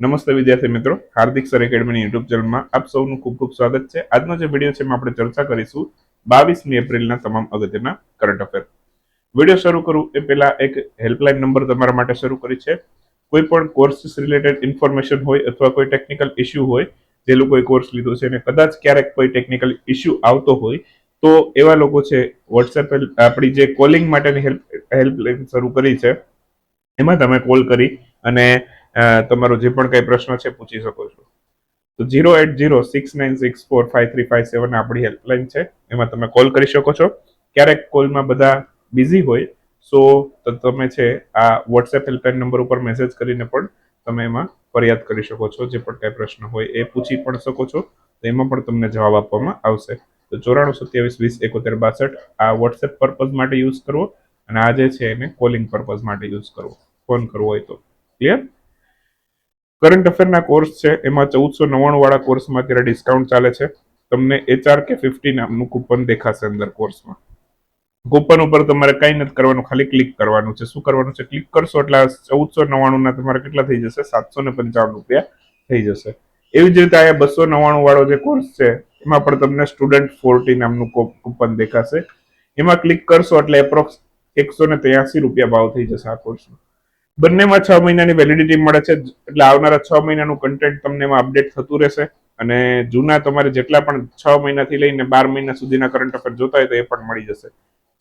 નમસ્તે વિદ્યાર્થી મિત્રો, હાર્દિક સર એકેડમીની યુટ્યુબ ચેનલમાં આપ સૌનું ખૂબ ખૂબ સ્વાગત છે. આજનો જે વીડિયો છે એમાં આપણે ચર્ચા કરીશું બાવીસમી એપ્રિલના તમામ અગત્યના કરંટ અફેર વીડિયો શરૂ કરું એ પહેલા એક હેલ્પલાઇન નંબર તમારા માટે શરૂ કરી છે. કોઈ પણ કોર્સિસ રિલેટેડ ઇન્ફોર્મેશન હોય અથવા કોઈ ટેકનિકલ ઇસ્યુ હોય, જે લોકોએ કોર્સ લીધો છે અને કદાચ ક્યારેક કોઈ ટેકનિકલ ઇસ્યુ આવતો હોય, તો એવા લોકો છે વોટ્સએપ આપણી જે કોલિંગ માટેની હેલ્પ હેલ્પલાઇન શરૂ કરી છે. એમાં તમે કોલ કરી અને તમારો જે પણ કઈ પ્રશ્ન છે પૂછી શકો છો. તો zero eight zero six nine six four five three five seven આપણી હેલ્પલાઇન છે. એમાં તમે કોલ કરી શકો છો. ક્યારેક કોલમાં બધા બિઝી હોય, સો તો તમે છે આ વોટ્સએપ હેલ્પલાઇન નંબર ઉપર મેસેજ કરીને પણ તમે એમાં ફરિયાદ કરી શકો છો. જે પણ કાંઈ પ્રશ્ન હોય એ પૂછી પણ શકો છો. તો એમાં પણ તમને જવાબ આપવામાં આવશે. તો ચોરાણું સત્યાવીસ વીસ એકોતેર બાસઠ આ વોટ્સએપ પર્પઝ માટે યુઝ કરવો અને આ જે છે એને કોલિંગ પર્પઝ માટે યુઝ કરવો. ફોન કરવો હોય તો. ક્લિયર? કરંટ અફેરના કોર્સ છે, એમાં ચૌદસો નવ્વાણું વાળા કોર્સમાં અત્યારે ડિસ્કાઉન્ટ ચાલે છે. તમને એચઆર કે ફિફ્ટી નામનું કૂપન દેખાશે અંદર કોર્સમાં કૂપન ઉપર તમારે કંઈ નથી કરવાનું, ખાલી ક્લિક કરવાનું છે. શું કરવાનું છે? ક્લિક કરશો એટલે ચૌદસો નવ્વાણું ના તમારે કેટલા થઈ જશે? સાતસો ને પંચાવન રૂપિયા થઈ જશે. એવી જ રીતે અહીંયા બસો નવ્વાણું વાળો જે કોર્સ છે, એમાં પણ તમને સ્ટુડન્ટ ફોર્ટી નામનું કૂપન દેખાશે. એમાં ક્લિક કરશો એટલે એપ્રોક્સ એકસો ને ત્યાસી રૂપિયા ભાવ થઈ જશે આ કોર્સનો બંનેમાં છ મહિનાની વેલિડિટી મળે છે, એટલે આવનારા છ મહિનાનું કન્ટેન્ટ તમને એમાં અપડેટ થતું રહેશે. અને જૂના તમારે જેટલા પણ છ મહિનાથી લઈને બાર મહિના સુધીના કરંટ અફેર જોતા હોય તો એ પણ મળી જશે.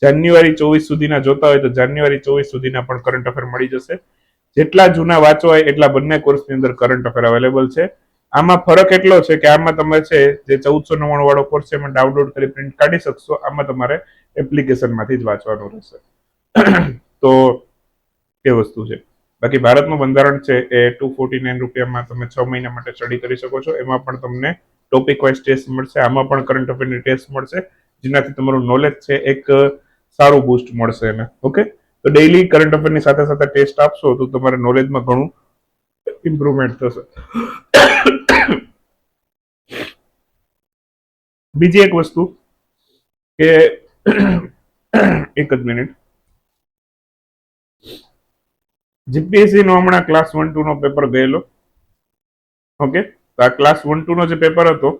જાન્યુઆરી ચોવીસ સુધીના જોતા હોય તો જાન્યુઆરી ચોવીસ સુધીના પણ કરંટ અફેર મળી જશે. જેટલા જૂના વાંચો હોય એટલા બંને કોર્સની અંદર કરંટ અફેર અવેલેબલ છે. આમાં ફરક એટલો છે કે આમાં તમે છે, જે ચૌદસો નવ્વાણું વાળો કોર્સ છે, એમાં ડાઉનલોડ કરી પ્રિન્ટ કાઢી શકશો. આમાં તમારે એપ્લિકેશનમાંથી જ વાંચવાનું રહેશે. તો એ વસ્તુ છે. બાકી ભારતનું બંધારણ છે એ ટુ ફોર્ટી નાઇન રૂપિયામાં તમે છ મહિના માટે સ્ટડી કરી શકો છો. એમાં પણ તમને ટોપિક વાઇઝ ટેસ્ટ મળશે. આમાં પણ કરંટ અફેરની ટેસ્ટ મળશે. જેનાથી તમારું નોલેજ છે એક સારું બૂસ્ટ મળશે એને. ઓકે તો ડેઈલી કરંટ અફેરની સાથે સાથે ટેસ્ટ આપશો તો તમારે નોલેજમાં ઘણું ઇમ્પ્રુવમેન્ટ થશે. બીજી એક વસ્તુ કે એક જ મિનિટ જીપીએસસી નો હમણાં ક્લાસ વન ટુ નો પેપર ગયેલો. ઓકે તો આ ક્લાસ વન ટુ નો જે પેપર હતો,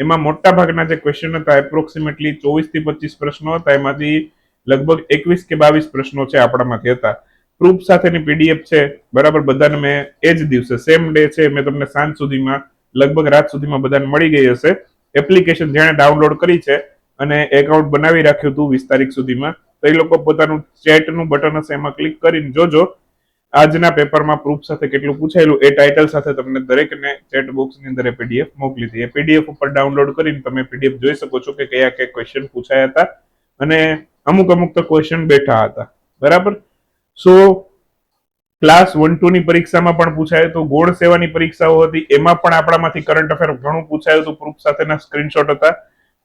એમાં મોટા ભાગના જે ક્વેશ્ચન હતા એપ્રોક્સિમેટલી ચોવીસથી પચીસ પ્રશ્નો હતા. એમાંથી લગભગ એકવીસ કે બાવીસ પ્રશ્નો છે આપણામાંથી હતા. પ્રૂફ સાથેની પીડીએફ છે, બરાબર? બધાને મેં એ જ દિવસે સેમ ડે છે, મેં તમને સાંજ સુધીમાં, લગભગ રાત સુધીમાં બધાને મળી ગઈ હશે. એપ્લિકેશન જેણે ડાઉનલોડ કરી છે અને એકાઉન્ટ બનાવી રાખ્યું હતું વીસ તારીખ સુધીમાં. તો એ લોકો પોતાનું ચેટનું બટન હશે, એમાં ક્લિક કરીને જોજો. આજના પેપરમાં પ્રૂફ સાથે કેટલું પૂછાયેલું, એ ટાઇટલ સાથે તમને દરેકને ચેટ બોક્સની અંદર એ પીડીએફ મોકલી હતી એ પીડીએફ ઉપર ડાઉનલોડ કરીને તમે પીડીએફ જોઈ શકો છો કે કયા કયા ક્વેશ્ચન પૂછાયા હતા અને અમુક અમુક તો ક્વેશ્ચન બેઠા હતા. બરાબર? સો ક્લાસ વન ટુ ની પરીક્ષામાં પણ પૂછાયું હતું, ગોળ સેવાની પરીક્ષાઓ હતી, એમાં પણ આપણામાંથી કરંટ અફેર ઘણું પૂછાયું હતું પ્રૂફ સાથેના સ્ક્રીનશોટ હતા.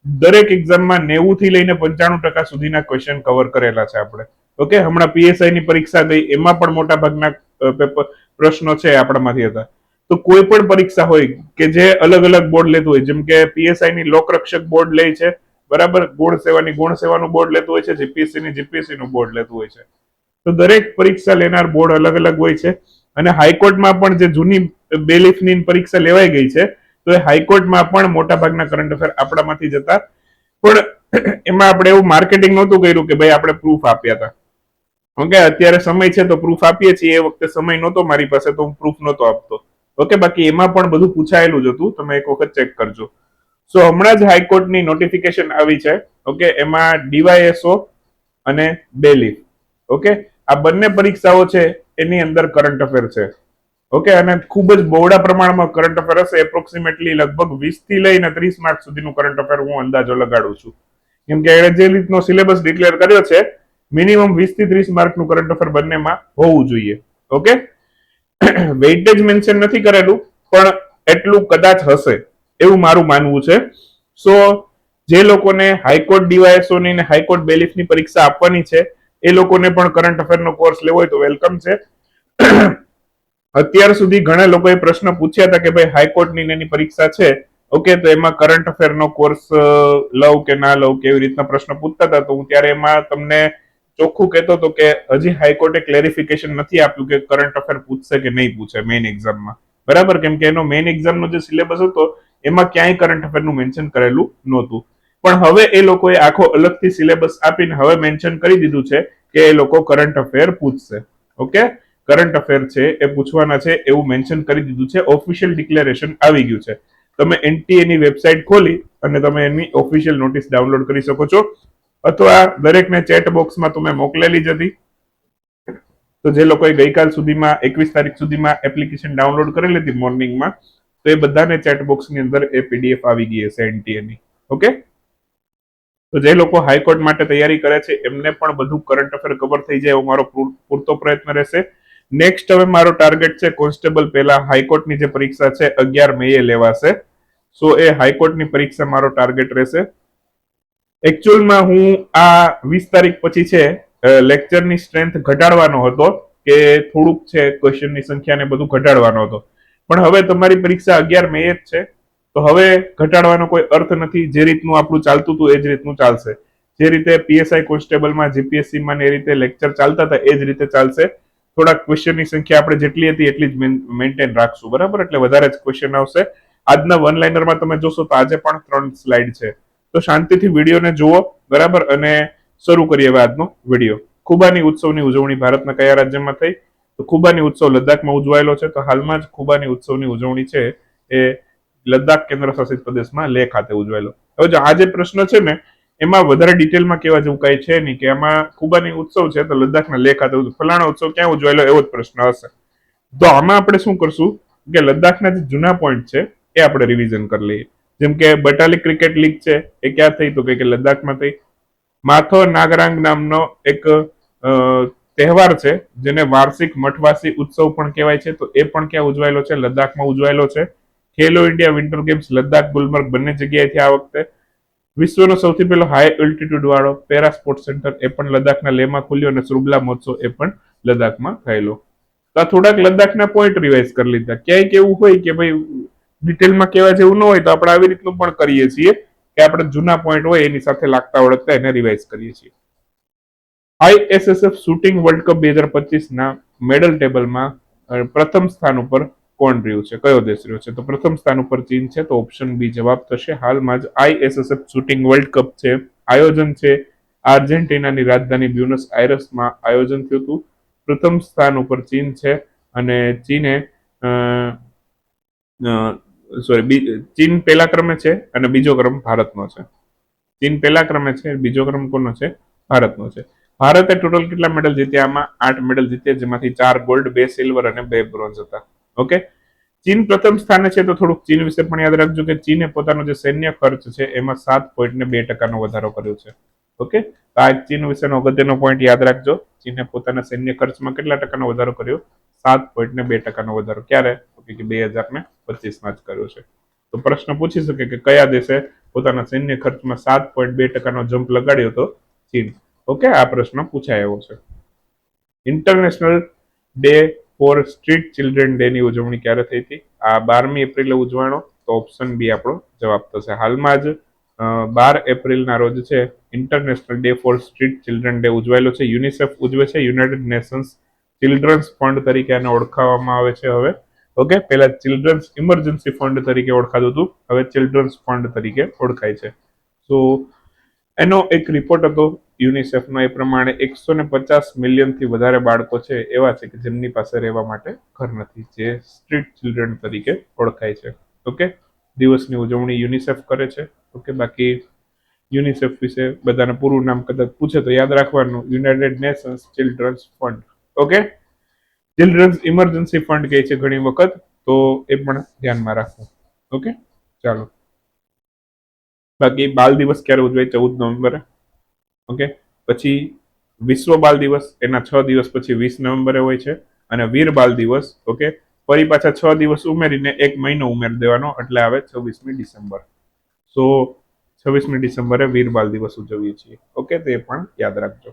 દરેક એક્ઝામમાં નેવું થી લઈને પંચાણું ટકા સુધીના ક્વેશ્ચન કવર કરેલા છે આપણે. ઓકે હમણાં પીએસઆઈ ની પરીક્ષા ગઈ. એમાં પણ મોટા ભાગના પેપર, પ્રશ્નો છે આપણામાંથી હતા. તો કોઈ પણ પરીક્ષા હોય કે જે અલગ અલગ બોર્ડ લેતું હોય, જેમ કે પીએસઆઈ ની લોકરક્ષક બોર્ડ લે છે, બરાબર? ગુણ સેવાની, ગુણ સેવાનું બોર્ડ લેતું હોય છે જીપીએસસી ની જીપીએસસી નું બોર્ડ લેતું હોય છે. તો દરેક પરીક્ષા લેનાર બોર્ડ અલગ અલગ હોય છે. અને હાઈકોર્ટમાં પણ જે જૂની બેલીફની પરીક્ષા લેવાઈ ગઈ છે, તો એ હાઈકોર્ટમાં પણ મોટા ભાગના કરંટ અફેર આપણામાંથી જતા પણ એમાં આપણે એવું માર્કેટિંગ નહોતું કર્યું કે ભાઈ આપણે પ્રૂફ આપ્યા હતા. ઓકે, અત્યારે સમય છે તો પ્રૂફ આપીએ છીએ. એ વખતે સમય નહોતો મારી પાસે, તો હું પ્રૂફ નહોતો આપતો. ઓકે, બાકી એમાં પણ બધું પૂછાયેલું જ હતું. તમે એક વખત ચેક કરજો. સો હમણાં જ હાઈકોર્ટની નોટિફિકેશન આવી છે. ઓકે, એમાં ડીવાયએસઓ અને બેલીફ. ઓકે, આ બંને પરીક્ષાઓ છે, એની અંદર કરંટ અફેર છે. ઓકે, અને ખૂબ જ બહોળા પ્રમાણમાં કરંટ અફેર હશે. એપ્રોક્સિમેટલી લગભગ વીસથી લઈને ત્રીસ માર્ક સુધીનું કરંટ અફેર હું અંદાજો લગાડું છું. કેમ કે એણે જે રીતનો સિલેબસ ડિક્લેર કર્યો છે મિનિમમ વીસથી ત્રીસ માર્કનું કરંટ અફેર બંનેમાં હોવું જોઈએ. ઓકે વેઇટેજ મેન્શન નથી કરેલું, પણ એટલું કદાચ હશે એવું મારું માનવું છે. સો જે લોકોને હાઈકોર્ટ ડીવાયએસઓની ને હાઈકોર્ટ બેલીફની પરીક્ષા આપવાની છે, એ લોકોને પણ કરંટ અફેરનો કોર્સ લેવો હોય તો વેલકમ છે. અત્યાર સુધી ઘણા લોકોએ પ્રશ્ન પૂછ્યા હતા કે ભાઈ હાઈકોર્ટની એની પરીક્ષા છે. ઓકે તો એમાં કરંટ અફેરનો કોર્સ લઉં કે ના લઉં કેવી રીતના પ્રશ્ન પૂછતા હતા, તો હું ત્યારે એમાં તમને ચોખ્ખું કહેતો હતો કે હજી હાઈકોર્ટે ક્લેરિફિકેશન નથી આપ્યું કે કરંટ અફેર પૂછશે કે નહીં પૂછે મેઇન એક્ઝામમાં બરાબર? કેમ કે એનો મેઇન એક્ઝામનો જે સિલેબસ હતો, એમાં ક્યાંય કરંટ અફેરનું મેન્શન કરેલું નહોતું. પણ હવે એ લોકોએ આખો અલગથી સિલેબસ આપીને હવે મેન્શન કરી દીધું છે કે એ લોકો કરંટ અફેર પૂછશે. ઓકે કરંટ અફેર છે, એ પૂછવાના છે, એવું મેન્શન કરી દીધું છે ઓફિશિયલ ડિક્લેરેશન આવી ગયું છે. તમે એનટીએની વેબસાઇટ ખોલી અને તમે એની ઓફિશિયલ નોટિસ ડાઉનલોડ કરી શકો છો. અથવા દરેકને ચેટ બોક્સમાં તમે મોકલેલી જ હતી. તો જે લોકોએ ગઈકાલ સુધીમાં, એકવીસ તારીખ સુધીમાં એપ્લિકેશન ડાઉનલોડ કરેલી હતી મોર્નિંગમાં તો એ બધાને ચેટ બોક્સની અંદર એ પીડીએફ આવી ગઈ હશે એનટીએની ઓકે તો જે લોકો હાઈકોર્ટ માટે તૈયારી કરે છે, એમને પણ બધું કરંટ અફેર કવર થઈ જાય એવો મારો પૂરતો પ્રયત્ન રહેશે. નેક્સ્ટ હવે મારો ટાર્ગેટ છે કોન્સ્ટેબલ પહેલા હાઈકોર્ટની જે પરીક્ષા છે, અગિયાર મે એ લેવાશે. સો એ હાઈકોર્ટની પરીક્ષા મારો ટાર્ગેટ રહેશે. એકચ્યુઅલમાં હું આ વીસ તારીખ પછી છે લેક્ચરની સ્ટ્રેન્થ ઘટાડવાનો હતો કે થોડુંક છે ક્વેશ્ચનની સંખ્યાને બધું ઘટાડવાનો હતો. પણ હવે તમારી પરીક્ષા અગિયાર મે જ છે, તો હવે ઘટાડવાનો કોઈ અર્થ નથી. જે રીતનું આપણું ચાલતું હતું એ જ રીતનું ચાલશે. જે રીતે પીએસઆઈ કોન્સ્ટેબલમાં જીપીએસસીમાં એ રીતે લેક્ચર ચાલતા હતા એ જ રીતે ચાલશે. થોડાક ક્વેશ્ચનની સંખ્યા આપણે જેટલી હતી એટલી જ મેન્ટેન રાખશું. બરાબર? એટલે વધારે જ ક્વેશ્ચન આવશે. આજના વન લાઇનરમાં તમે જોશો તો આજે પણ ત્રણ સ્લાઇડ છે. તો શાંતિથી વિડીયોને જુઓ, બરાબર? અને શરૂ કરીએ હવે આજનો વીડિયો. ખુબાની ઉત્સવની ઉજવણી ભારતના કયા રાજ્યમાં થઈ? તો ખુબાની ઉત્સવ લદ્દાખમાં ઉજવાયેલો છે. તો હાલમાં જ ખુબાની ઉત્સવની ઉજવણી છે એ લદ્દાખ કેન્દ્ર શાસિત પ્રદેશમાં લેહ ખાતે ઉજવાયેલો. હવે જો આ જે પ્રશ્ન છે ને, એમાં વધારે ડિટેલમાં કહેવા જેવું કઈ છે નહીં કે આમાં ખુબાની ઉત્સવ છે તો લદ્દાખના લેહ ખાતે ફલાણા ઉત્સવ ક્યાં ઉજવાયેલો એવો જ પ્રશ્ન હશે. તો આમાં આપણે શું કરશું? કે લદ્દાખના જે જૂના પોઈન્ટ છે એ આપણે રિવિઝન કરી લઈએ. જેમ કે બટાલી ક્રિકેટ લીગ છે, એ ક્યાં થઈ તો કે લદ્દાખમાં થઈ. માથો નાગરાંગ નામનો એક તહેવાર છે, જેને વાર્ષિક મઠવાસી ઉત્સવ પણ કહેવાય છે. તો એ પણ ક્યાં ઉજવાયેલો છે? લદ્દાખમાં ઉજવાયેલો છે. Khelo India winter games, Ladakh Gulmarg બંને જગ્યાએથી આ વખતે. વિશ્વનો સૌથી પહેલો હાઈ અલ્ટિટ્યુડ વાળો પેરા સ્પોર્ટ સેન્ટર એ પણ લદ્દાખના લેમાં ખુલ્યો અને સુરબલા મહોત્સવ એ પણ લદ્દાખમાં થયેલો. તો આ થોડાક લદ્દાખના પોઈન્ટ રિવાઇઝ કરી લીધા. ક્યાંય કેવું હોય કે ભાઈ ડિટેલમાં કહેવા જેવું ન હોય તો આપણે આવી રીતનું પણ કરીએ છીએ કે આપણે જૂના પોઈન્ટ હોય એની સાથે લાગતા વળગતા એને રિવાઇઝ કરીએ છીએ. આઈએસએસએફ શૂટિંગ વર્લ્ડ કપ બે હજાર પચીસના મેડલ ટેબલમાં પ્રથમ સ્થાન ઉપર કોણ રહ્યું છે? કયો દેશ રહ્યો છે? તો પ્રથમ સ્થાન ઉપર ચીન છે, તો ઓપ્શન બી જવાબ થશે. હાલમાં જ આઈએસએસએફ શૂટિંગ વર્લ્ડ કપ છે, આયોજન છે. આર્જેન્ટિનાની રાજધાની બ્યુનસ આયરસમાં આયોજન થયું હતું. પ્રથમ સ્થાન ઉપર ચીન છે અને ચીને સોરી ચીન પહેલા ક્રમે છે અને બીજો ક્રમ ભારતનો છે. ચીન પહેલા ક્રમે છે, બીજો ક્રમ કોનો છે? ભારતનો છે. ભારતે ટોટલ કેટલા મેડલ જીત્યા? આમાં આઠ મેડલ જીત્યા, જેમાંથી ચાર ગોલ્ડ બે સિલ્વર અને બે બ્રોન્ઝ હતા. ઓકે ચીન પ્રથમ સ્થાને છે તો થોડુંક ચીન વિશે પણ યાદ રાખજો કે ચીને પોતાનો જે સૈન્ય ખર્ચ છે, એમાં સાત પોઈન્ટ ને બે ટકાનો વધારો કર્યો છે. ઓકે તો આ ચીન વિશેનો અગત્યનો પોઈન્ટ યાદ રાખજો. ચીને પોતાના સૈન્ય ખર્ચમાં કેટલા ટકાનો વધારો કર્યો? સાત પોઈન્ટ ને બે ટકાનો વધારો. ક્યારે? કે બે હજાર ને પચીસમાં જ કર્યો છે. તો પ્રશ્ન પૂછી શકે કે કયા દેશે પોતાના સૈન્ય ખર્ચમાં સાત પોઈન્ટ બે ટકાનો જમ્પ લગાડ્યો તો ચીન. ઓકે, આ પ્રશ્ન પૂછાય એવો છે. International day for street children day ની ઉજવણી ક્યારે થઈ હતી? આ બારમી એપ્રિલે ઉજવાણો, તો ઓપ્શન બી આપણો જવાબ થશે. હાલમાં જ બાર એપ્રિલના રોજ છે international day for street children day ઉજવાયેલો છે. યુનિસેફ ઉજવે છે. યુનાઇટેડ નેશન્સ ચિલ્ડ્રન્સ ફંડ તરીકે આને ઓળખાવવામાં આવે છે હવે. ઓકે, પહેલા ચિલ્ડ્રન્સ ઇમરજન્સી ફંડ તરીકે ઓળખાતું હતું, હવે ચિલ્ડ્રન્સ ફંડ તરીકે ઓળખાય છે. સો એનો એક રિપોર્ટ હતો યુનિસેફનો એ પ્રમાણે એકસો ને પચાસ મિલિયનથી વધારે બાળકો છે, એવા છે કે જેમની પાસે રહેવા માટે ઘર નથી, જે સ્ટ્રીટ ચિલ્ડ્રન તરીકે ઓળખાય છે. ઓકે, દિવસની ઉજવણી યુનિસેફ કરે છે. ઓકે, બાકી યુનિસેફ વિશે બધાને પૂરું નામ કદાચ પૂછે તો યાદ રાખવાનું United Nations children's fund okay? Children's emergency fund કહે છે ઘણી વખત, તો એ પણ ધ્યાનમાં રાખવું ઓકે ચાલો. બાકી બાલ દિવસ ક્યારે ઉજવાય? ચૌદ નવેમ્બરે. ઓકે પછી વિશ્વ બાલ દિવસ, એના છ દિવસ પછી વીસ નવેમ્બરે હોય છે, અને વીર બાલ દિવસ ઓકે ફરી પાછા છ દિવસ ઉમેરીને એક મહિનો ઉમેરી દેવાનો, એટલે આવે છવ્વીસમી ડિસેમ્બર. સો છવ્વીસમી ડિસેમ્બરે વીર બાલ દિવસ ઉજવીએ છીએ. ઓકે તે પણ યાદ રાખજો.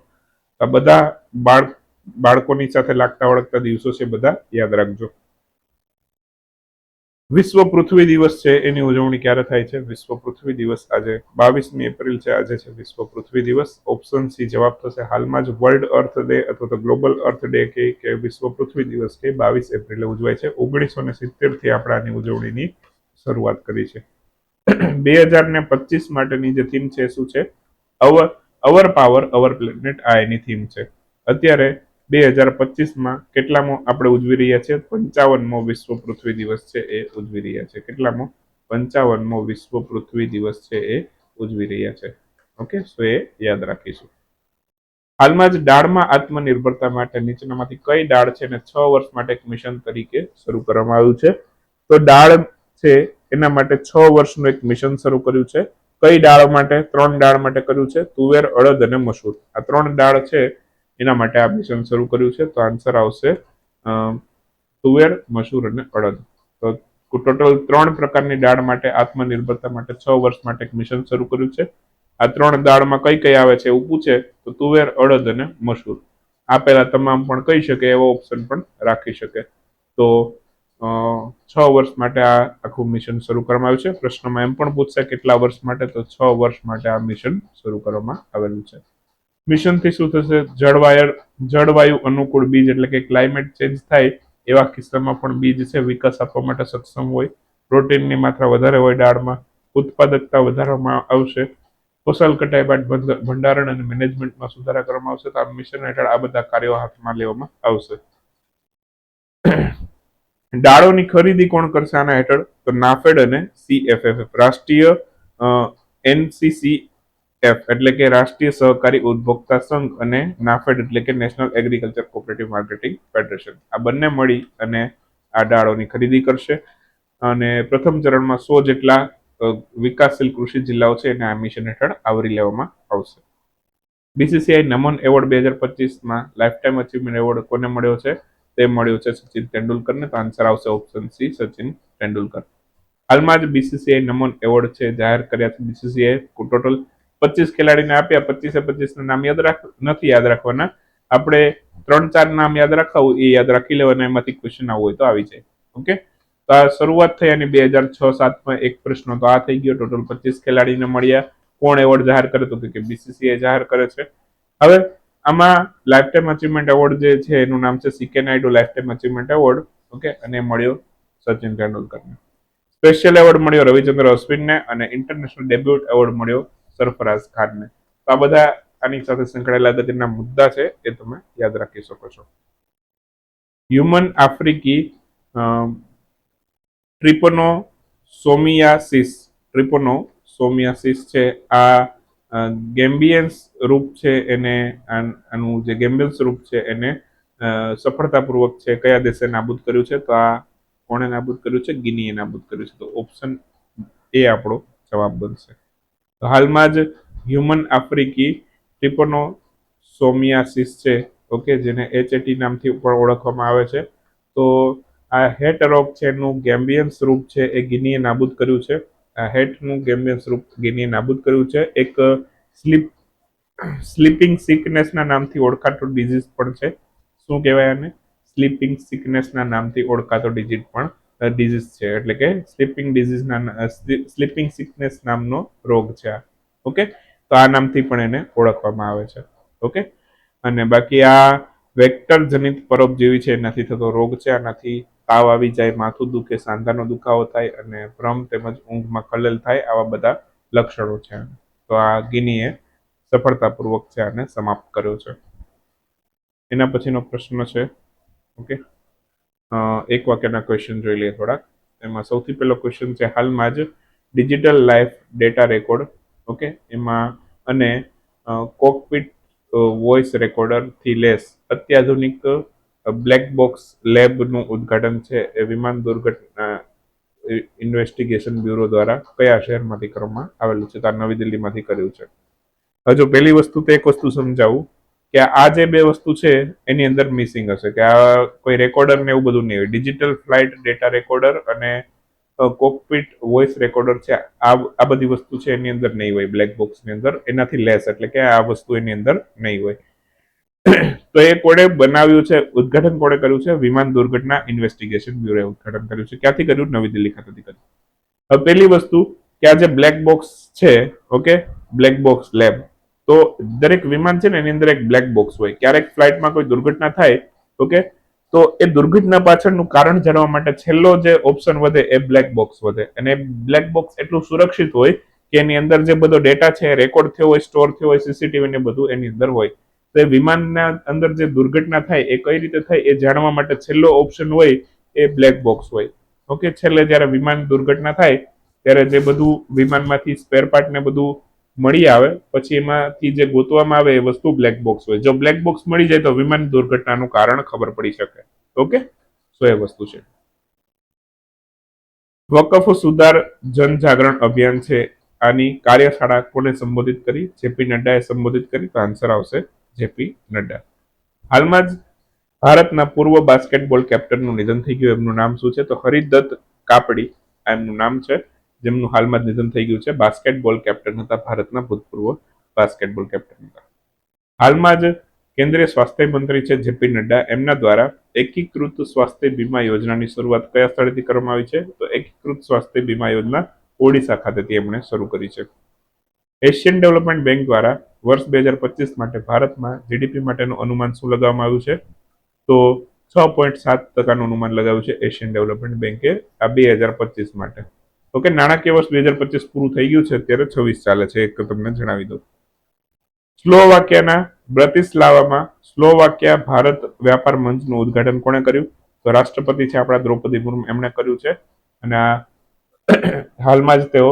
આ બધા બાળ બાળકોની સાથે લાગતા વળગતા દિવસો છે બધા, યાદ રાખજો. વિશ્વ પૃથ્વી દિવસ છે, એની ઉજવણી ક્યારે થાય છે? વિશ્વ પૃથ્વી દિવસ આજે બાવીસમી એપ્રિલ છે, આજે છે વિશ્વ પૃથ્વી દિવસ. ઓપ્શન સી જવાબ થશે હાલમાં જ વર્લ્ડ અર્થ ડે અથવા તો ગ્લોબલ અર્થ ડે કે કે વિશ્વ પૃથ્વી દિવસ કે બાવીસ એપ્રિલે ઉજવાય છે. ઓગણીસો ને સિત્તેરથી આપણે આની ઉજવણીની શરૂઆત કરી છે. બે હજાર ને પચીસ માટેની જે થીમ છે, શું છે? અવર અવર પાવર અવર પ્લેનેટ આ એની થીમ છે. અત્યારે બે હજાર પચીસમાં કેટલામો આપણે ઉજવી રહ્યા છીએ? પંચાવનમો વિશ્વ પૃથ્વી દિવસ છે એ ઉજવી રહ્યા છે. કેટલામો? પંચાવનમો વિશ્વ પૃથ્વી દિવસ છે એ ઉજવી રહ્યા છે. ઓકે સો એ યાદ રાખીશું. હાલમાં જ દાળમાં આત્મનિર્ભરતા માટે નીચેનામાંથી કઈ દાળ છે ને છ વર્ષ માટે એક મિશન તરીકે શરૂ કરવામાં આવ્યું છે. તો દાળ છે એના માટે છ વર્ષનું એક મિશન શરૂ કર્યું છે. કઈ દાળ માટે? ત્રણ દાળ માટે કર્યું છે. તુવેર, અડદ અને મસૂર. આ ત્રણ દાળ છે એના માટે આ મિશન શરૂ કર્યું છે. તો આન્સર આવશે તુવેર, મસૂર અને અડદ. તો ટોટલ ત્રણ પ્રકારની દાળ માટે, આત્મનિર્ભરતા માટે છ વર્ષ માટે એક મિશન શરૂ કર્યું છે. આ ત્રણ દાળમાં કઈ કઈ આવે છે એવું પૂછે, તો તુવેર, અડદ અને મસૂર. આપેલા તમામ પણ કહી શકે, એવો ઓપ્શન પણ રાખી શકે. તો છ વર્ષ માટે આ આખું મિશન શરૂ કરવામાં આવ્યું છે. પ્રશ્નમાં એમ પણ પૂછશે કેટલા વર્ષ માટે, તો છ વર્ષ માટે આ મિશન શરૂ કરવામાં આવેલું છે. મિશનથી શું થશે? જળવાયર જળવાયુ અનુકૂળ બીજ એટલે કે ક્લાઇમેટ ચેન્જ થાય એવા કિસ્સામાં પણ બીજ છે, વિકાસ આપવા માટે સક્ષમ હોય. પ્રોટીનની માત્રા વધારે હોય દાળમાં ઉત્પાદકતા વધારવામાં આવશે. ફસલ કટાઈ બાદ ભંડારણ અને મેનેજમેન્ટમાં સુધારા કરવામાં આવશે તો આ મિશન હેઠળ આ બધા કાર્યો હાથમાં લેવામાં આવશે. દાળોની ખરીદી કોણ કરશે આના હેઠળ? તો નાફેડ અને સીએફએફ રાષ્ટ્રીય એનસીસી એફ એટલે કે રાષ્ટ્રીય સહકારી ઉપભોક્તા સંઘ અને નાફેડ, એટલે કે national agriculture cooperative marketing federation આ બંને મળી અને આ દાળોની ખરીદી કરશે. અને પ્રથમ ચરણમાં સો જેટલા વિકાસશીલ કૃષિ જિલ્લાઓ છે એને આ મિશન હેઠળ આવરી લેવામાં આવશે. બીસીસીઆઈ નમન એવોર્ડ બે હજાર પચીસમાં લાઈફ ટાઈમ અચીવમેન્ટ એવોર્ડ કોને મળ્યો છે? તે મળ્યો છે સચિન તેંડુલકરને. તો આન્સર આવશે ઓપ્શન સી સચિન તેંડુલકર. હાલમાં જ બીસીસીઆઈ નમન એવોર્ડ છે જાહેર કર્યા છે બીસીસીઆઈ ટોટલ પચીસ ખેલાડીને આપ્યા, પચીસે પચીસ નામ યાદ રાખ, નથી યાદ રાખવાના. આપણે ત્રણ ચાર નામ યાદ રાખવું, એ યાદ રાખી લેવાના, એમાંથી ક્વેશ્ચન આવવું હોય તો આવી જાય. ઓકે? તો આ શરૂઆત થઈ અને બે હજાર છ સાતમાં એક પ્રશ્ન તો આ થઈ ગયો. ટોટલ પચીસ ખેલાડીને મળ્યા. કોણ એવોર્ડ જાહેર કરે તો કે બીસીસીઆઈ જાહેર કરે છે. હવે આમાં લાઈફ ટાઈમ અચીવમેન્ટ એવોર્ડ જે છે, એનું નામ છે CK Naidu lifetime achievement award okay? અને મળ્યો સચિન તેંડુલકરને સ્પેશિયલ એવોર્ડ મળ્યો રવિચંદ્ર અશ્વિનને અને ઇન્ટરનેશનલ ડેબ્યુટ એવોર્ડ મળ્યો સરફરાઝ ખાનને. તો આ બધા આની સાથે સંકળાયેલા અગત્યના મુદ્દા છે એ તમે યાદ રાખી શકો છો. હ્યુમન આફ્રિકી ટ્રિપનો સોમિયાસિસ ટ્રિપનો સોમિયાસિસ છે. આ ગેમ્બિયન્સ રૂપ છે એને, આનું જે ગેમ્બિયન્સ રૂપ છે એને સફળતાપૂર્વક છે કયા દેશે નાબૂદ કર્યું છે? તો આ કોણે નાબૂદ કર્યું છે? ગિનીએ નાબૂદ કર્યું છે. તો ઓપ્શન એ આપણો જવાબ બનશે. હાલમાં જ હ્યુમન આફ્રિકી ટ્રિપનો સોમિયાસિસ છે, ઓકે, જેને એચએટી નામથી પણ ઓળખવામાં આવે છે. તો આ હેટ રોગ છે એનું ગેમ્બિયન્સ રૂપ છે, એ ગિનીએ નાબૂદ કર્યું છે. આ હેટનું ગેમ્બિયન્સ રૂપ ગિનીએ નાબૂદ કર્યું છે. એક સ્લીપ, સ્લીપિંગ સિકનેસના નામથી ઓળખાતો ડિઝીઝ પણ છે. શું કહેવાય આને? સ્લીપિંગ સિકનેસના નામથી ઓળખાતો ડિઝીઝ પણ. ડિઝીઝ છે. એટલે કે સ્લીપિંગ ડિઝીઝના સ્લીપિંગ સિકનેસ નામનો રોગ છે ઓકે? તો આ નામથી પણ એને ઓળખવામાં આવે છે. ઓકે? અને બાકી આ વેક્ટર જનિત પરોપજીવી છે, એનાથી થતો રોગ છે. આનાથી તાવ આવી જાય, માથું દુખે, સાંધાનો દુખાવો થાય અને ભ્રમ તેમજ ઊંઘમાં ખલેલ થાય આવા બધા લક્ષણો છે. તો આ ગિનીએ સફળતાપૂર્વક છે આને સમાપ્ત કર્યો છે. એના પછીનો પ્રશ્ન છે. ઓકે? એક વાક્યના ક્વેશ્ચન જોઈ લઈએ થોડાક. એમાં સૌથી પહેલો ક્વેશ્ચન છે, હાલમાં જ digital life data record okay એમાં અને કોકપિટ વોઇસ રેકોર્ડરથી લેસ અત્યાધુનિક બ્લેક બોક્સ લેબનું ઉદ્ઘાટન છે એ વિમાન દુર્ઘટના ઇન્વેસ્ટિગેશન બ્યુરો દ્વારા કયા શહેરમાંથી કરવામાં આવેલું છે? તો નવી દિલ્હીમાંથી કર્યું છે. હજુ પહેલી વસ્તુ તો એક વસ્તુ સમજાવું. કે આ જે બે વસ્તુ છે, એની અંદર મિસિંગ હશે. કે આ કોઈ રેકોર્ડર ને એવું બધું નહીં હોય. ડિજિટલ ફ્લાઇટ ડેટા રેકોર્ડર અને કોકપિટ વોઇસ રેકોર્ડર છે, આ બધી વસ્તુ છે, એની અંદર નહીં હોય બ્લેક બોક્સની અંદર. એનાથી લેસ એટલે કે આ વસ્તુ એની અંદર નહીં હોય. તો એ કોણે બનાવ્યું છે, ઉદ્ઘાટન કોણે કર્યું છે, વિમાન દુર્ઘટના ઇન્વેસ્ટિગેશન બ્યુરોએ ઉદઘાટન કર્યું છે. ક્યાંથી કર્યું? નવી દિલ્હી ખાતેથી કર્યું. હવે પહેલી વસ્તુ, કે આ જે બ્લેક બોક્સ છે ઓકે બ્લેક બોક્સ લેબ તો દરેક વિમાન છે ને, એની અંદર એક બ્લેક બોક્સ હોય. ક્યારેક ફ્લાઇટમાં કોઈ દુર્ઘટના થાય, ઓકે? તો એ દુર્ઘટના પાછળનું કારણ જાણવા માટે છેલ્લો જે ઓપ્શન વધે એ બ્લેક બોક્સ વધે. અને બ્લેક બોક્સ એટલું સુરક્ષિત હોય કે એની અંદર જે બધો ડેટા છે રેકોર્ડ થયો હોય સ્ટોર થયો હોય સીસીટીવી ને બધું એની અંદર હોય. તો એ વિમાનના અંદર જે દુર્ઘટના થાય, એ કઈ રીતે થાય, એ જાણવા માટે છેલ્લો ઓપ્શન હોય એ બ્લેક બોક્સ હોય. ઓકે? છેલ્લે જ્યારે વિમાન દુર્ઘટના થાય, ત્યારે જે બધું વિમાનમાંથી સ્પેર પાર્ટ ને બધું મળી આવે, પછી એમાંથી જે ગોતવામાં આવે એ વસ્તુ બ્લેક બોક્સ હોય. જો બ્લેક બોક્સ મળી જાય તો વિમાન દુર્ઘટનાનું કારણ ખબર પડી શકે. ઓકે? સો એ વસ્તુ છે. વકફ સુધાર જનજાગરણ અભિયાન છે. આની કાર્યશાળા કોને સંબોધિત કરી? જેપી નડ્ડાએ સંબોધિત કરી, તો આન્સર આવશે જેપી નડ્ડા. હાલમાં જ ભારતના પૂર્વ બાસ્કેટબોલ કેપ્ટનનું નિધન થઈ ગયું. એમનું નામ શું છે? તો હરિદત્ત કાપડી. આ એમનું નામ છે જેમનું હાલમાં જ નિધન થઈ ગયું છે બાસ્કેટબોલ કેપ્ટન હતા ભારતના ભૂતપૂર્વ બાસ્કેટબોલ કેપ્ટન હતા. હાલમાં જ કેન્દ્રીય સ્વાસ્થ્ય મંત્રી છે જેપી નડ્ડા, એમના દ્વારા એકીકૃત સ્વાસ્થ્ય વીમા યોજનાની શરૂઆત કયા સ્થળેથી કરવામાં આવી છે? તો એકીકૃત સ્વાસ્થ્ય વીમા યોજના ઓડિશા ખાતેથી એમણે શરૂ કરી છે. એશિયન ડેવલપમેન્ટ બેંક દ્વારા વર્ષ બે હજાર પચીસ માટે ભારતમાં જીડીપી માટેનું અનુમાન શું લગાવવામાં આવ્યું છે? તો છ પોઈન્ટ સાત ટકાનું અનુમાન લગાવ્યું છે એશિયન ડેવલપમેન્ટ બેંકે આ બે હજાર પચીસ માટે. ઓકે, નાણાકીય વર્ષ બે હજાર પચીસ પૂરું થઈ ગયું છે, અત્યારે છવ્વીસ ચાલે છે, એક તમને જણાવી દઉં. સ્લોવાકિયાના બ્રતિસ્લાવામાં સ્લોવાકિયા ભારત વ્યાપાર મંચનું ઉદ્ઘાટન કોણે કર્યું? તો રાષ્ટ્રપતિ છે આપણા દ્રૌપદી મુર્મુ, એમણે કર્યું છે. અને આ હાલમાં જ તેઓ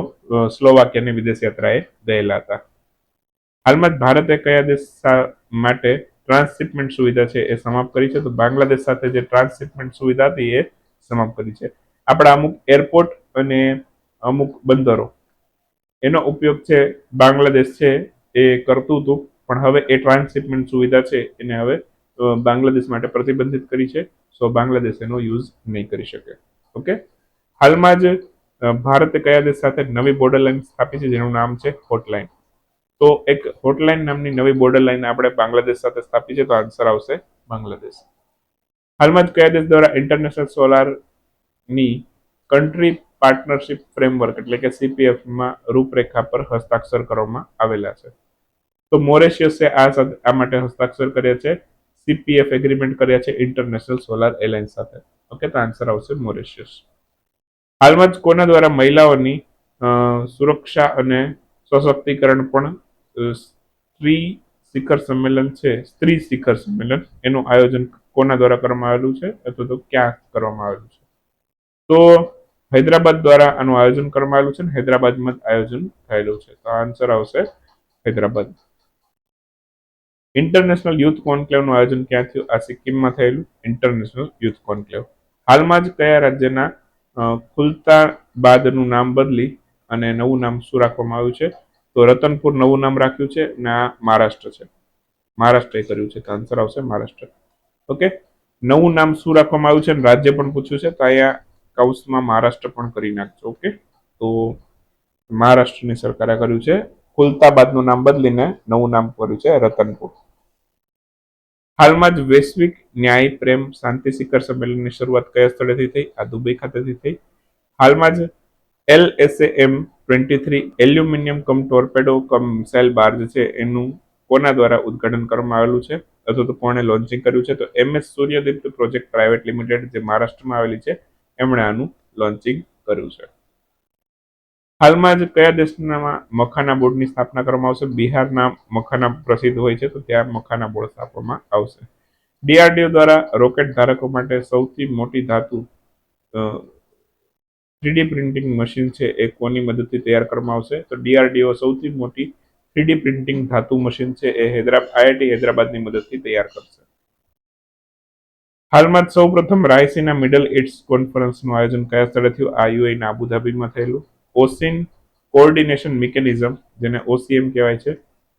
સ્લોવાકિયાની વિદેશ યાત્રાએ ગયેલા હતા. હાલમાં જ ભારતે કયા દેશ માટે ટ્રાન્સશિપમેન્ટ સુવિધા છે એ સમાપ્ત કરી છે? તો બાંગ્લાદેશ સાથે જે ટ્રાન્સશિપમેન્ટ સુવિધા હતી એ સમાપ્ત કરી છે. આપણા અમુક એરપોર્ટ અને અમુક બંદરો. એનો ઉપયોગ છે, બાંગ્લાદેશ છે, એ કરતું હતું, પણ હવે એ ટ્રાન્સશિપમેન્ટ સુવિધા છે, એને હવે બાંગ્લાદેશ માટે પ્રતિબંધિત કરી છે, સો બાંગ્લાદેશ એનો યુઝ નહીં કરી શકે. ઓકે હાલમાં જ ભારતે કયા દેશ સાથે નવી બોર્ડર લાઇન સ્થાપી છે, જેનું નામ છે હોટલાઇન તો એક હોટલાઇન નામની નવી બોર્ડર લાઇન આપણે બાંગ્લાદેશ સાથે સ્થાપી છે, તો આન્સર આવશે બાંગ્લાદેશ. હાલમાં જ કયા દેશ દ્વારા ઇન્ટરનેશનલ સોલારની કન્ટ્રી પાર્ટનરશિપ ફ્રેમવર્ક એટલે કે સીપીએફમાં રૂપરેખા પર હસ્તાક્ષર કરવામાં આવેલા છે. તો મોરેશિયસે આ આ માટે હસ્તાક્ષર કર્યા છે. સીપીએફ એગ્રીમેન્ટ કર્યા છે ઇન્ટરનેશનલ સોલાર એલાયન્સ સાથે. ઓકે તો આન્સર આવશે મોરેશિયસ. હાલમાં જ કોના દ્વારા મહિલાઓની સુરક્ષા અને સશક્તિકરણ પણ સ્ત્રી શિખર સંમેલન છે, સ્ત્રી શિખર સંમેલન, એનું આયોજન કોના દ્વારા કરવામાં આવેલું છે? અથવા તો ક્યાં કરવામાં આવેલું છે? તો હૈદરાબાદ દ્વારા આનું આયોજન કરવામાં આવેલું છે ને હૈદરાબાદમાં જ આયોજન થયેલું છે. તો આન્સર આવશે હૈદરાબાદ. ઇન્ટરનેશનલ યુથ કોન્ક્લેવનું આયોજન ક્યાં થયું? આ સિક્કિમમાં થયેલું ઇન્ટરનેશનલ યુથ કોન્ક્લેવ હાલમાં જ કયા રાજ્યના ખુલતા બાદનું નામ બદલી અને નવું નામ શું રાખવામાં આવ્યું છે? તો રતનપુર નવું નામ રાખ્યું છે અને આ મહારાષ્ટ્ર છે. મહારાષ્ટ્રએ કર્યું છે તો આન્સર આવશે મહારાષ્ટ્ર. ઓકે? નવું નામ શું રાખવામાં આવ્યું છે? અને રાજ્ય પણ પૂછ્યું છે. તો અહીંયા કૌશમાં મહારાષ્ટ્ર પણ કરી નાખજો, ઓકે? તો મહારાષ્ટ્રની સરકારે કર્યું છે. ખુલતાબાદનું નામ બદલીને નવું નામ કર્યું છે, રતનપુર. હાલમાં જ વૈશ્વિક ન્યાય, પ્રેમ, શાંતિ શિખર સંમેલનની શરૂઆત કયા સ્થળેથી થઈ? આ દુબઈ ખાતેથી થઈ. હાલમાં જ L S M twenty three aluminium cum torpedo cum missile barge છે, એનું કોના દ્વારા ઉદઘાટન કરવામાં આવેલું છે? અથવા તો કોણે લોન્ચિંગ કર્યું છે? તો MS Suryadipta project private limited જે મહારાષ્ટ્રમાં આવેલી છે એમણે આનું લોન્ચિંગ કર્યું છે. હાલમાં જ કયા દેશના મખાના બોર્ડની સ્થાપના કરવામાં આવશે? બિહારના મખાના પ્રસિદ્ધ હોય છે તો ત્યાં મખાના બોર્ડ સ્થાપવામાં આવશે. ડીઆરડીઓ દ્વારા રોકેટ ધારકો માટે સૌથી મોટી ધાતુ થ્રીડી પ્રિન્ટિંગ મશીન છે એ કોની મદદથી તૈયાર કરવામાં આવશે? તો ડીઆરડીઓ સૌથી મોટી થ્રીડી પ્રિન્ટિંગ ધાતુ મશીન છે એ હૈદરાબાદ, આઈઆઈટી હૈદરાબાદની મદદથી તૈયાર કરશે. હાલમાં સૌ પ્રથમ રાયસીના મિડલ ઇસ્ટ કોન્ફરન્સનું આયોજન કયા સ્થળે થયું? આ યુએના આબુધાબીમાં થયેલું. ઓસિન કોઓર્ડિનેશન મિકેનિઝમ, જેને ઓસીએમ કહેવાય છે,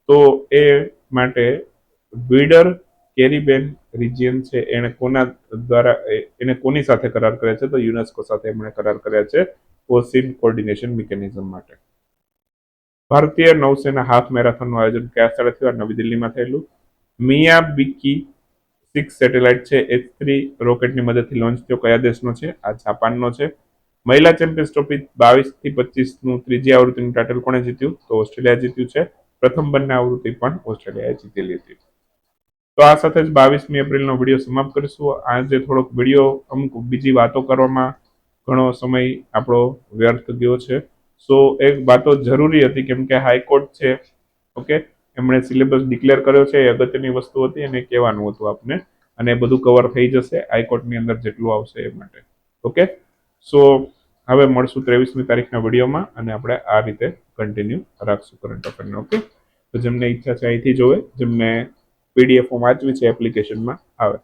તો એ માટે વિડર કેરીબેન રિજિયન છે. એણે કોના દ્વારા એને કોની સાથે કરાર કર્યા છે? તો યુનેસ્કો સાથે એમણે કરાર કર્યા છે ઓસિન કોર્ડિનેશન મિકેનિઝમ માટે. ભારતીય નૌસેના હાફ મેરેથોનનું આયોજન કયા સ્થળે થયું? નવી દિલ્હીમાં થયેલું. મિયા બિકી સિક્સ સેટેલાઇટ છે, એચ થ્રી રોકેટની મદદથી લોન્ચ થયો, કયા દેશનો છે? આ જાપાનનો છે. મહિલા ચેમ્પિયન્સ ટ્રોફી બાવીસથી પચીસનું ત્રીજી આવૃત્તિનું ટાઇટલ કોણે જીત્યું? તો ઓસ્ટ્રેલિયા જીત્યું છે. પ્રથમ બંને આવૃત્તિ પણ ઓસ્ટ્રેલિયાએ જીતેલી હતી. તો આ સાથે જ બાવીસમી એપ્રિલનો વીડિયો સમાપ્ત કરીશું. આજે થોડોક વીડિયો, અમુક બીજી વાતો કરવામાં ઘણો સમય આપણો વ્યર્થ ગયો છે. સો, એક વાતો જરૂરી હતી, કેમ કે હાઈકોર્ટ છે. ઓકે? એમણે સિલેબસ ડિક્લેર કર્યો છે એ અગત્યની વસ્તુ હતી અને કહેવાનું હતું આપને. અને બધું કવર થઈ જશે હાઈકોર્ટની અંદર જેટલું આવશે એ માટે. ઓકે સો હવે મળશું ત્રેવીસમી તારીખના વિડીયોમાં અને આપણે આ રીતે કન્ટિન્યુ રાખશું કરંટ અફેરને ઓકે તો જેમને ઈચ્છા છે અહીંથી જોવે, જેમને પીડીએફ વાંચવી છે એપ્લિકેશનમાં આવે.